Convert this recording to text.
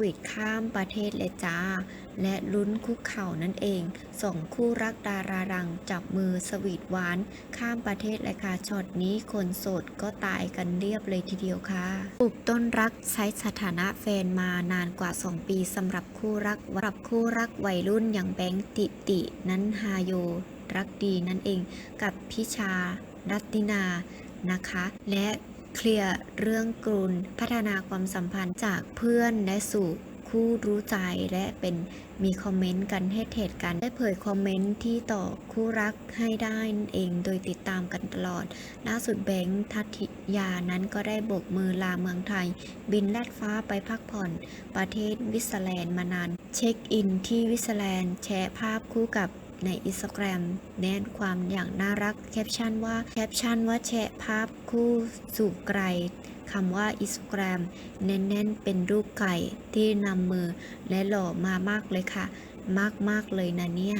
วีทข้ามประเทศเลยจ้า และลุ้นคุกเข่านั่นเองสองคู่รักดาราดังจับมือสวีทหวาน ข้ามประเทศเลยค่ะช็อตนี้คนโสดก็ตายกันเรียบเลยทีเดียวค่ะปลูกต้นรักใช้สถานะแฟนมานานกว่า 2 ปีสำหรับคู่รักสำหรับคู่รักวัยรุ่นอย่างแบงค์ติตินั้นฮาโย รักดีนั่นเองกับพิชา รัตตินานะคะ และ เคลียร์เรื่องกรุนพัฒนาความสัมพันธ์จากเพื่อนและสู่คู่รู้ใจและเป็นมีคอมเมนต์กันให้เทศกันได้เผยคอมเมนต์ที่ต่อคู่รักให้ได้นั่นเองโดยติดตามกันตลอด ล่าสุดแบงค์ทัติยานั้นก็ได้โบกมือลาเมืองไทย บินแลดฟ้าไปพักผ่อน ประเทศวิสแลนด์มานาน เช็คอินที่วิสแลนด์แชร์ภาพคู่กับ ในอินสตาแกรมแนนความอย่างน่ารักแคปชั่นว่าแคปชั่นว่าแชะภาพคู่สู่ไกลคำว่าอินสตาแกรมแน่นๆเป็นรูปไก่ที่นำมือและหล่อมามากเลยค่ะ มากๆเลยนะเนี่ย